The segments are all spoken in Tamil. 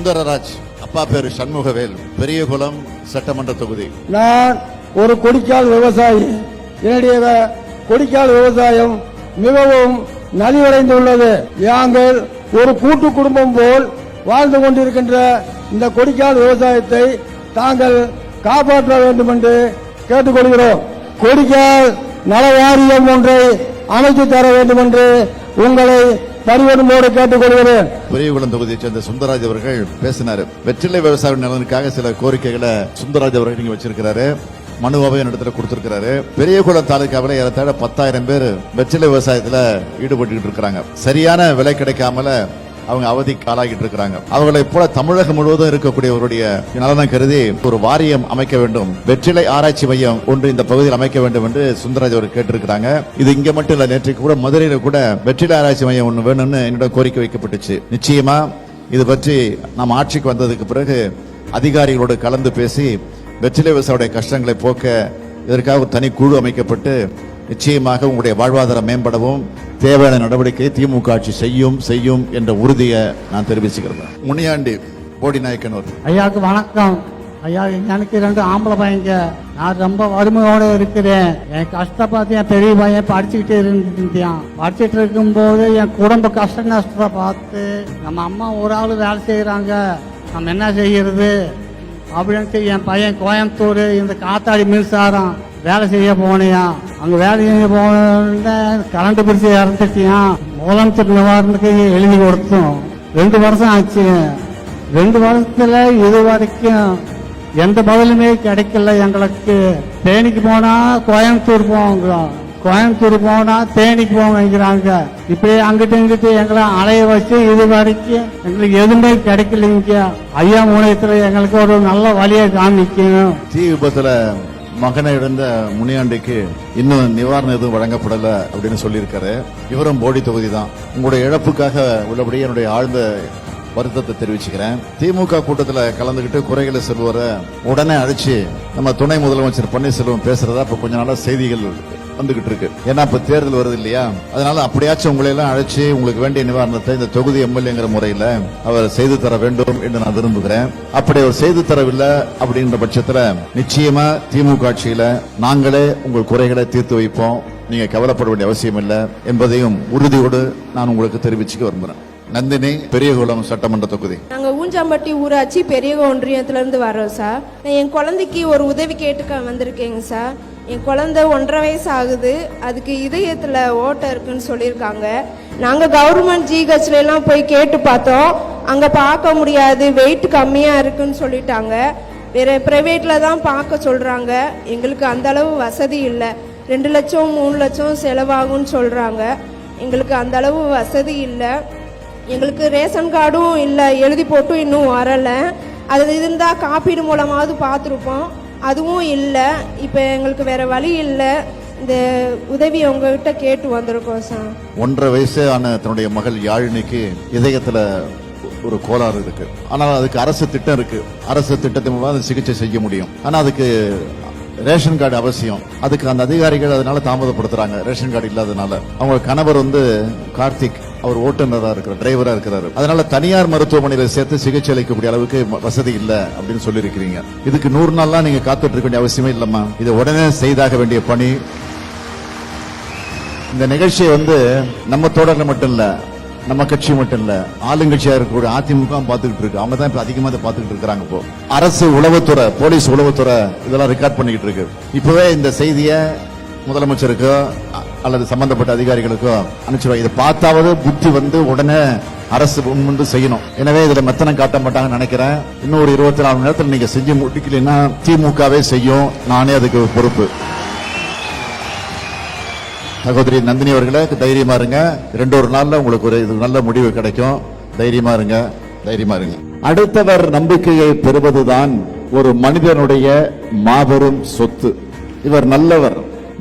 சுந்தரராஜ் அப்பா பேரு சண்முகவேல் பெரியகுளம் சட்டமன்ற தொகுதி. நான் ஒரு கொடிக்கால் விவசாயி. என்னுடைய கொடிக்கால் விவசாயம் மிகவும் நலிவடைந்துள்ளது. நாங்கள் ஒரு கூட்டு குடும்பம் போல் வாழ்ந்து கொண்டிருக்கின்ற இந்த கொடிக்கால் விவசாயத்தை தாங்கள் காப்பாற்ற வேண்டும் என்று கேட்டுக்கொள்கிறோம். கொடிக்கால் நல வாரியம் ஒன்றை அமைத்து தர வேண்டும் என்று உங்களை பரிவன்போடு கேட்டுக்கொள்கிறேன் பெரியகுளம் தொகுதியைச் சேர்ந்த சுந்தரராஜ் அவர்கள் பேசினார். வெற்றிலை விவசாய நலனுக்காக சில கோரிக்கைகளை சுந்தரராஜ் அவர்கள் நீங்க வச்சிருக்கிறாரு. மனுவாவை இடத்துல கொடுத்திருக்கிறாரு. பெரியகுளம் தாலுக்காவில் ஏறத்தாழ பத்தாயிரம் பேர் வெற்றிலை விவசாயத்துல ஈடுபட்டு இருக்கிறாங்க. சரியான விலை கிடைக்காமல அவங்க அவதிக்கு ஆளாகிட்டு இருக்கிறாங்க. அவர்களை போல தமிழகம் முழுவதும் இருக்கக்கூடியவருடைய நலனம் கருதி ஒரு வாரியம் அமைக்க வேண்டும். வெற்றிலை ஆராய்ச்சி மையம் ஒன்று இந்த பகுதியில் அமைக்க வேண்டும் என்று சுந்தரராஜ் அவர் கேட்டிருக்கிறாங்க. இது இங்க மட்டும் இல்ல நேற்றைக்கு கூட மதுரையில் கூட வெற்றிலை ஆராய்ச்சி மையம் ஒன்று வேணும்னு என்னிடம் கோரிக்கை வைக்கப்பட்டுச்சு. நிச்சயமா இது பற்றி நாம் ஆட்சிக்கு வந்ததுக்கு பிறகு அதிகாரிகளோடு கலந்து பேசி வெற்றிலை விவசாயியுடைய கஷ்டங்களை போக்க இதற்காக ஒரு தனி குழு அமைக்கப்பட்டு நிச்சயமாக உங்களுடைய வாழ்வாதாரம் மேம்படவும் தேவையான நடவடிக்கை திமுக ஆட்சி செய்யும் செய்யும் என்ற உறுதியை நான் தெரிவிச்சுக்கிறேன். முனியாண்டி போடி நாயக்கனூர் ஐயாவுக்கு வணக்கம். ஐயா எனக்கு ரெண்டு ஆம்பளை பையங்க. நான் ரொம்ப வறுமையோட இருக்கிறேன். என் கஷ்டம் பார்த்து என் பெரிய பையன் படிச்சுக்கிட்டே இருந்துட்டான் படிச்சுட்டு இருக்கும்போது என் குடும்ப கஷ்ட நஷ்டத்தை பார்த்து நம்ம அம்மா ஒரு ஆள் வேலை செய்கிறாங்க நம்ம என்ன செய்யறது? அப்படின்ட்டு என் பையன் கோயம்புத்தூர் இந்த காத்தாடி மின்சாரம் வேலை செய்ய போனியா அங்க வேலை செய்ய போன கரண்ட் பிடிச்சி இறந்துட்டியா முதலமைச்சர் நிவாரணத்துக்கு எழுதி கொடுத்தோம். ரெண்டு வருஷம் ஆச்சு. ரெண்டு வருஷத்துல இது வரைக்கும் எந்த பதிலுமே கிடைக்கல எங்களுக்கு. தேனிக்கு போனா கோயம்புத்தூர் போவாங்க கோயம்புத்தூர் போனா தேனிக்கு போவாங்கிறாங்க இப்படி அங்கிட்டு இங்கிட்டு எங்களை அலைய வச்சு இது வரைக்கும் எங்களுக்கு எதுவுமே கிடைக்கலைங்க. ஐயா மூலியத்துல எங்களுக்கு ஒரு நல்ல வழியை காமிக்கணும் தீ விபத்துல மகனை இழந்த முனியாண்டிக்கு இன்னும் நிவாரணம் எதுவும் வழங்கப்படல அப்படின்னு சொல்லியிருக்காரு. இவரும் போடி தொகுதி தான் உங்களுடைய இழப்புக்காக உள்ளபடியே என்னுடைய ஆழ்ந்த வருத்தத்தை தெரிவிச்சுக்கிறேன். திமுக கூட்டத்தில் கலந்துகிட்டு குறைகளை செல்வரை உடனே அழைச்சி நம்ம துணை முதலமைச்சர் பன்னீர்செல்வம் பேசுறதா இப்ப கொஞ்ச நாளாக செய்திகள் வந்துகிட்டு இருக்கு ஏன்னா இப்ப தேர்தல் வருது இல்லையா அதனால அப்படியாச்சும் உங்களை எல்லாம் அழைச்சு உங்களுக்கு வேண்டிய நிவாரணத்தை இந்த தொகுதி எம்எல்ஏங்கிற முறையில அவர் செய்து தர வேண்டும் என்று நான் விரும்புகிறேன். அப்படி அவர் செய்து தரவில்லை அப்படின்ற பட்சத்துல நிச்சயமா திமுக ஆட்சியில நாங்களே உங்கள் குறைகளை தீர்த்து வைப்போம். நீங்க கவலைப்பட வேண்டிய அவசியம் இல்லை என்பதையும் உறுதியோடு நான் உங்களுக்கு தெரிவிச்சுக்க விரும்புறேன். நந்தினி பெரியகுளம் சட்டமன்ற தொகுதி. நாங்க ஊஞ்சாம்பட்டி ஊராட்சி பெரிய ஒன்றியத்துல இருந்து வரோம் சார். என் குழந்தைக்கு ஒரு உதவி கேட்டுக்க வந்திருக்கேங்க சார். என் குழந்தை ஒன்றரை வயசு ஆகுது அதுக்கு இதயத்தில் ஓட்டை இருக்குன்னு சொல்லியிருக்காங்க. நாங்கள் கவர்மெண்ட் ஜிஹெச்லாம் போய் கேட்டு பார்த்தோம். அங்கே பார்க்க முடியாது வெயிட் கம்மியாக இருக்குன்னு சொல்லிட்டாங்க. வேற ப்ரைவேட்டில் தான் பார்க்க சொல்கிறாங்க எங்களுக்கு அந்த அளவு வசதி இல்லை. ரெண்டு லட்சம் மூணு லட்சம் செலவாகும்னு சொல்கிறாங்க எங்களுக்கு அந்தளவு வசதி இல்லை. எங்களுக்கு ரேஷன் கார்டும் இல்லை. எழுதி போட்டும் இன்னும் வரலை. அது இருந்தால் காப்பீடு மூலமாவது பார்த்துருப்போம். அதுவும் இல்லை. இப்போ எங்களுக்கு வேற வழி இல்லை. இந்த உதவி உங்ககிட்ட கேட்டு வந்திருக்கோம் சார் ஒன்றரை வயசு ஆன தன்னுடைய மகள் யாழினிக்கு இதயத்தில் ஒரு கோளாறு இருக்கு. ஆனால் அதுக்கு அரசு திட்டம் இருக்கு. அரசு திட்டத்தின் மூலம் சிகிச்சை செய்ய முடியும். ஆனால் அதுக்கு ரேஷன் கார்டு அவசியம். அதுக்கு அந்த அதிகாரிகள் அதனால தாமதப்படுத்துறாங்க. ரேஷன் கார்டு இல்லாதனால அவங்க கணவர் வந்து கார்த்திக் அவர் ஓட்டுநராக இருக்கிறார் டிரைவராக இருக்கிறாரு. அதனால தனியார் மருத்துவமனையில் சேர்த்து சிகிச்சை அளிக்கக்கூடிய அளவுக்கு வசதி இல்லை அப்படின்னு சொல்லியிருக்கிறீங்க. இதுக்கு நூறு நாள்லாம் நீங்க காத்துட்டு இருக்க வேண்டிய அவசியமே இல்லம்மா. இதை உடனே செய்தாக வேண்டிய பணி. இந்த நிகழ்ச்சியை வந்து நம்ம தோழர்கள் மட்டும் இல்ல நம்ம கட்சி மட்டும் இல்ல ஆளுங்கட்சியா இருக்கக்கூடிய அதிமுக பாத்துக்கிட்டு இருக்கு. அவங்க தான் இப்ப அதிகமா இதை பார்த்துக்கிட்டு இருக்காங்க இப்போ. அரசு உளவுத்துறை போலீஸ் உளவுத்துறை இதெல்லாம் ரெக்கார்ட் பண்ணிக்கிட்டு இருக்கு. இப்பவே இந்த செய்தியை முதலமைச்சருக்கோ அல்லது சம்பந்தப்பட்ட அதிகாரிகளுக்கோ அனுப்பிச்சிருவாங்க இதை பார்த்தாவது புத்தி வந்து உடனே அரசு முன்வந்து செய்யணும். எனவே இதுல மெத்தனம் காட்ட மாட்டாங்கன்னு நினைக்கிறேன். இன்னும் ஒரு இருபத்தி நாலு மணி நேரத்தில் நீங்க செஞ்சு முடிக்கலன்னா திமுகவே செய்யும். நானே அதுக்கு பொறுப்பு. சகோதரி நந்தினி அவர்களே தைரியமா இருங்க. ரெண்டு ஒரு நாள்ல உங்களுக்கு ஒரு இது நல்ல முடிவு கிடைக்கும். தைரியமா இருங்க. தைரியமா இருங்க. அடுத்தவர் நம்பிக்கையை பெறுவதுதான் ஒரு மனிதனுடைய மாபெரும் சொத்து. இவர் நல்லவர்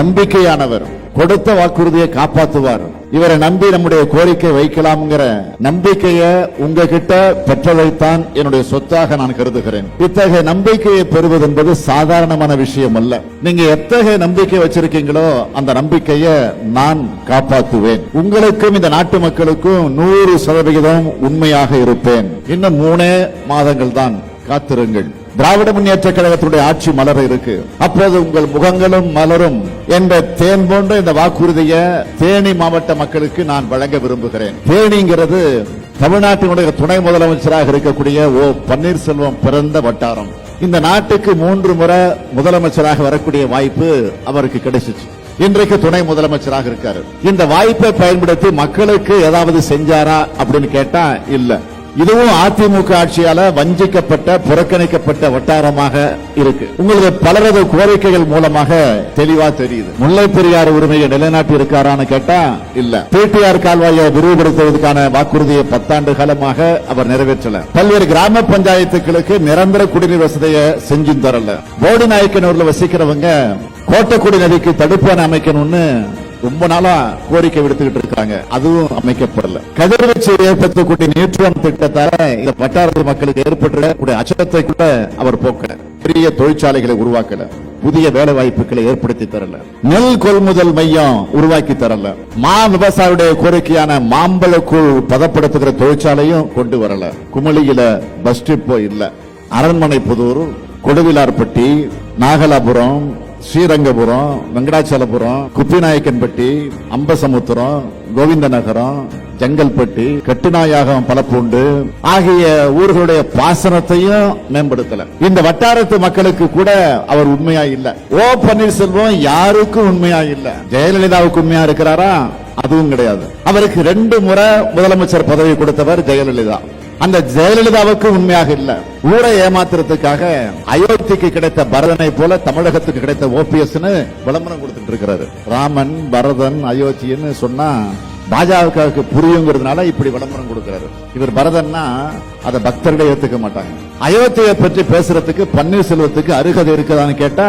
நம்பிக்கையானவர். கொடுத்த வாக்குறுதியை காப்பாற்றுவார். இவரை நம்பி நம்முடைய கோரிக்கை வைக்கலாம்ங்கிற நம்பிக்கையை உங்ககிட்ட பெற்றதைத்தான் என்னுடைய சொத்தாக நான் கருதுகிறேன். இத்தகைய நம்பிக்கையை பெறுவது என்பது சாதாரணமான விஷயம் அல்ல நீங்க எத்தகைய நம்பிக்கை வச்சிருக்கீங்களோ அந்த நம்பிக்கையை நான் காப்பாற்றுவேன். உங்களுக்கும் இந்த நாட்டு மக்களுக்கும் நூறு சதவிகிதம் உண்மையாக இருப்பேன். இன்னும் மூணே மாதங்கள் தான் காத்திருங்கள். திராவிட முன்னேற்ற கழகத்துடைய ஆட்சி மலர இருக்கு. அப்போது உங்கள் முகங்களும் மலரும். என்ற தேன் போன்ற இந்த வாக்குறுதியை தேனி மாவட்ட மக்களுக்கு நான் வழங்க விரும்புகிறேன். தேனிங்கிறது தமிழ்நாட்டினுடைய துணை முதலமைச்சராக இருக்கக்கூடிய ஓ பன்னீர்செல்வம் பிறந்த வட்டாரம். இந்த நாட்டுக்கு மூன்று முறை முதலமைச்சராக வரக்கூடிய வாய்ப்பு அவருக்கு கிடைச்சிச்சு. இன்றைக்கு துணை முதலமைச்சராக இருக்காரு. இந்த வாய்ப்பை பயன்படுத்தி மக்களுக்கு ஏதாவது செஞ்சாரா அப்படின்னு கேட்டா இல்ல. இதுவும் அதிமுக ஆட்சியால வஞ்சிக்கப்பட்ட புறக்கணிக்கப்பட்ட வட்டாரமாக இருக்கு. உங்களது பலரது கோரிக்கைகள் மூலமாக தெளிவா தெரியுது. முல்லை பெரியார் உரிமையை நிலைநாட்டி இருக்காரான்னு கேட்டா இல்ல. பிடிஆர் கால்வாயை விரிவுபடுத்துவதற்கான வாக்குறுதியை பத்தாண்டு காலமாக அவர் நிறைவேற்றல. பல்வேறு கிராம பஞ்சாயத்துகளுக்கு நிரந்தர குடிநீர் வசதியை செஞ்சு தரல. போடி நாயக்கனூர்ல வசிக்கிறவங்க கோட்டக்குடி நதிக்கு தடுப்பான அமைக்கணும்னு ரொம்ப நாளா கோரிக்கை விடுத்துக்கிட்டு இருக்காங்க. அதுவும் அமைக்கப்படல. கதிர்வீச்சு ஏற்படுத்தக்கூடிய நியூட்ரான் திட்டத்தால இந்த வட்டாரத்து மக்களுக்கு ஏற்பட்டுக்கூடிய அச்சத்தை கூட அவர் போக்கல பெரிய தொழிற்சாலைகளை உருவாக்கல. புதிய வேலை வாய்ப்புகளை ஏற்படுத்தி தரல. நெல் கொள்முதல் மையம் உருவாக்கி தரல. மா விவசாயியுடைய கோரிக்கையான மாம்பழக்கூழ் பதப்படுத்துகிற தொழிற்சாலையும் கொண்டு வரல. குமளியில பஸ் டிப்போ இல்ல. அரண்மனை புதூர் கொடுவிலார்பட்டி நாகலாபுரம் ஸ்ரீரங்கபுரம் வெங்கடாச்சலபுரம் குப்பிநாயக்கன்பட்டி அம்பசமுத்திரம் கோவிந்த நகரம் ஜங்கல்பட்டி கட்டுநாயகம் பலப்பூண்டு ஆகிய ஊர்களுடைய பாசனத்தையும் மேம்படுத்தல. இந்த வட்டாரத்து மக்களுக்கு கூட அவர் உண்மையா இல்ல. ஓ பன்னீர்செல்வம் யாருக்கும் உண்மையா இல்ல. ஜெயலலிதாவுக்கு உண்மையா இருக்கிறாரா? அதுவும் கிடையாது. அவருக்கு ரெண்டு முறை முதலமைச்சர் பதவி கொடுத்தவர் ஜெயலலிதா. அந்த ஜெயலலிதாவுக்கு உண்மையாக இல்லை. ஊரை ஏமாத்துறதுக்காக அயோத்திக்கு கிடைத்த பரதனை போல தமிழகத்துக்கு கிடைத்த ஓபிஎஸ் விளம்பரம் கொடுத்துட்டு இருக்கிறாரு. ராமன் பரதன் அயோத்தின்னு சொன்னா பாஜகவுக்கு புரியுங்கிறதுனால இப்படி விளம்பரம் கொடுக்கிறாரு. இவர் பரதன்னா அதை பக்தர்களே ஏத்துக்க மாட்டாங்க. அயோத்தியை பற்றி பேசுறதுக்கு பன்னீர்செல்வத்துக்கு அருகதை இருக்குதான்னு கேட்டா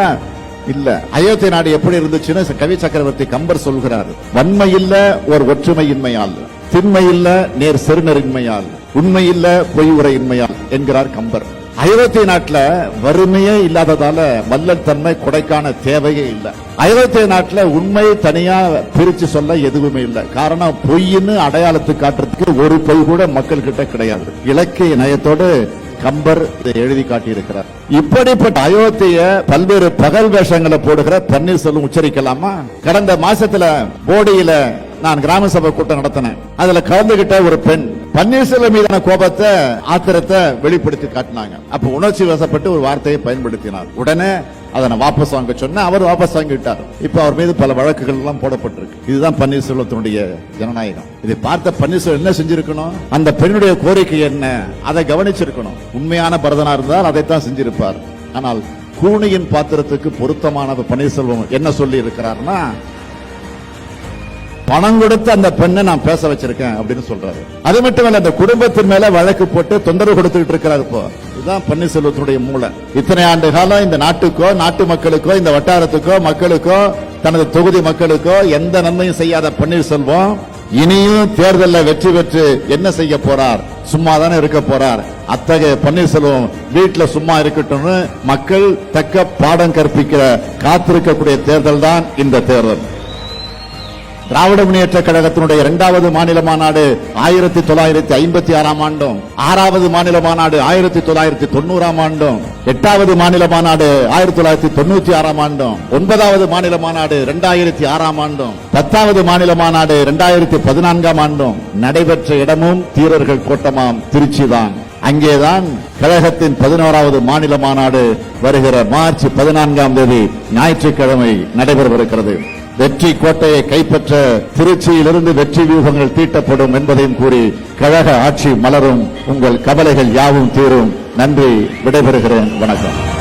இல்ல. அயோத்தி நாடு எப்படி இருந்துச்சுன்னு கவி சக்கரவர்த்தி கம்பர் சொல்கிறார். வன்மை இல்ல ஒரு ஒற்றுமையின்மையால். திண்மை இல்ல நேர் செருநெறின்மையால் உண்மை இல்ல பொய் உரையின்மையால் என்கிறார் கம்பர். அயோத்தி நாட்டுல வறுமையே இல்லாததால வல்லல் தன்மை கொடைக்கான தேவையே இல்லை. அயோத்திய நாட்டுல உண்மையை தனியா பிரிச்சு சொல்ல எதுவுமே இல்ல. காரணம் பொய்ன்னு அடையாளத்தை காட்டுறதுக்கு ஒரு பொய் கூட மக்கள் கிட்ட கிடையாது. இலக்கிய நயத்தோடு கம்பர் இதை எழுதி காட்டியிருக்கிறார். இப்படிப்பட்ட அயோத்திய பல்வேறு பகல் வேஷங்களை போடுகிற பன்னீர்செல்வம் உச்சரிக்கலாமா? கடந்த மாசத்துல போடியில நான் கிராம சபை கூட்டம் நடத்தினேன். அதுல கலந்துகிட்ட ஒரு பெண் பன்னீர்செல்வம் மீதான கோபத்தை ஆத்திரத்தை வெளிப்படுத்தி காட்டினாங்க. அப்ப உணர்ச்சி வசப்பட்டு ஒரு வார்த்தையை பயன்படுத்தினார். உடனே அதை நான் வாபஸ் வாங்க சொன்னேன். அவர் வாபஸ் வாங்கிவிட்டார் இப்ப அவர் மீது பல வழக்குகள் எல்லாம் போடப்பட்டிருக்கு. இதுதான் பன்னீர்செல்வத்தினுடைய ஜனநாயகம். இதை பார்த்த பன்னீர்செல்வம் என்ன செஞ்சிருக்கணும்? அந்த பெண்ணுடைய கோரிக்கை என்ன? அதை கவனிச்சிருக்கணும். உண்மையான பரதனா இருந்தால் அதைத்தான் செஞ்சிருப்பார். ஆனால் கூனியின் பாத்திரத்துக்கு பொருத்தமான பன்னீர்செல்வம் என்ன சொல்லி இருக்கிறார்னா பணம் கொடுத்து அந்த பெண்ணை நான் பேச வச்சிருக்கேன் அப்படின்னு சொல்றாரு. அது மட்டும் இல்ல அந்த குடும்பத்தின் மேல வழக்கு போட்டு தொந்தரவு கொடுத்துட்டு இருக்கிறார் இப்போ. இதுதான் பன்னீர்செல்வத்தினுடைய மூளை. இத்தனை ஆண்டு காலம் இந்த நாட்டுக்கோ நாட்டு மக்களுக்கோ இந்த வட்டாரத்துக்கோ மக்களுக்கோ தனது தொகுதி மக்களுக்கோ எந்த நன்மையும் செய்யாத பன்னீர்செல்வம் இனியும் தேர்தலில் வெற்றி பெற்று என்ன செய்ய போறார்? சும்மா தானே இருக்க போறார். அத்தகைய பன்னீர்செல்வம் வீட்டில் சும்மா இருக்கட்டும்னு மக்கள் தக்க பாடம் கற்பிக்கிற காத்திருக்கக்கூடிய தேர்தல் தான் இந்த தேர்தல். திராவிட முன்னேற்ற கழகத்தினுடைய இரண்டாவது மாநில மாநாடு ஆயிரத்தி தொள்ளாயிரத்தி ஐம்பத்தி ஆறாம் ஆண்டும் ஆறாவது மாநில மாநாடு ஆயிரத்தி தொள்ளாயிரத்தி தொண்ணூறாம் ஆண்டும் எட்டாவது மாநில மாநாடு ஆயிரத்தி தொள்ளாயிரத்தி தொண்ணூத்தி ஆறாம் ஆண்டும் ஒன்பதாவது மாநில மாநாடு இரண்டாயிரத்தி ஆறாம் ஆண்டும் பத்தாவது மாநில மாநாடு இரண்டாயிரத்தி பதினான்காம் ஆண்டும் நடைபெற்ற இடமும் தீரர்கள் கோட்டமாம் திருச்சி தான் அங்கேதான் கழகத்தின் பதினோராவது மாநில மாநாடு வருகிற மார்ச் பதினான்காம் தேதி ஞாயிற்றுக்கிழமை நடைபெறவிருக்கிறது. வெற்றி கோட்டையை கைப்பற்ற திருச்சியிலிருந்து வெற்றி வியூகங்கள் தீட்டப்படும் என்பதையும் கூறி கழக ஆட்சி மலரும். உங்கள் கவலைகள் யாவும் தீரும். நன்றி. விடைபெறுகிறேன். வணக்கம்.